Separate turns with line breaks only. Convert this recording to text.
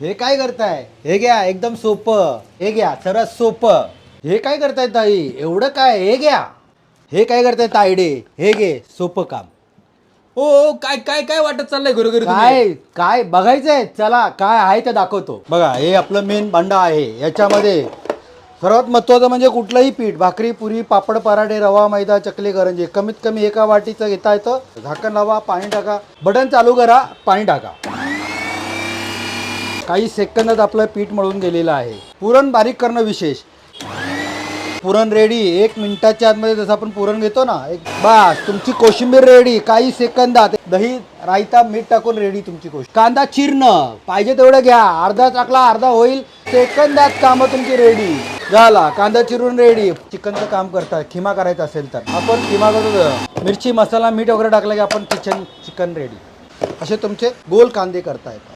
हे काय करताय? हे घ्या एकदम सोपं. हे घ्या सरस सोपं. हे काय करताय ताई? एवढं काय? हे घ्या. हे काय करताय तायडे? हे घे सोपं काम.
ओ ओ, काय काय काय वाटत चाललंय घरोघरी तुम्ही?
काय काय बघायचंय? चला काय आहे ते दाखवतो. बघा हे आपलं मेन भांडा आहे. याच्यामध्ये सर्वात महत्वाचं म्हणजे कुठलंही पीठ भाकरी पुरी पापड पराठे रवा मैदा चकली करंजी कमीत कमी एका वाटीचं घेता येतं. झाकण लावा पाणी टाका. बटन चालू करा पाणी टाका. काही सेकंदात आपलं पीठ मळून गेलेलं आहे. पुरण बारीक करणं विशेष. पुरण रेडी एक मिनिटाच्या आतमध्ये जसं आपण पुरण घेतो ना एक बस तुमची कोशिंबीर रेडी काही सेकंदात दही रायता मीठ टाकून रेडी तुमची कोश कांदा चिरणं पाहिजे तेवढं घ्या. अर्धा चाकला अर्धा होईल सेकंदात कामं तुमची रेडी झाला कांदा चिरून रेडी चिकनचं काम करतात खिमा करायचं असेल तर. आपण खिमा करतो मिरची मसाला मीठ वगैरे टाकलं की आपण किचन चिकन रेडी असे तुमचे गोल कांदे करतायत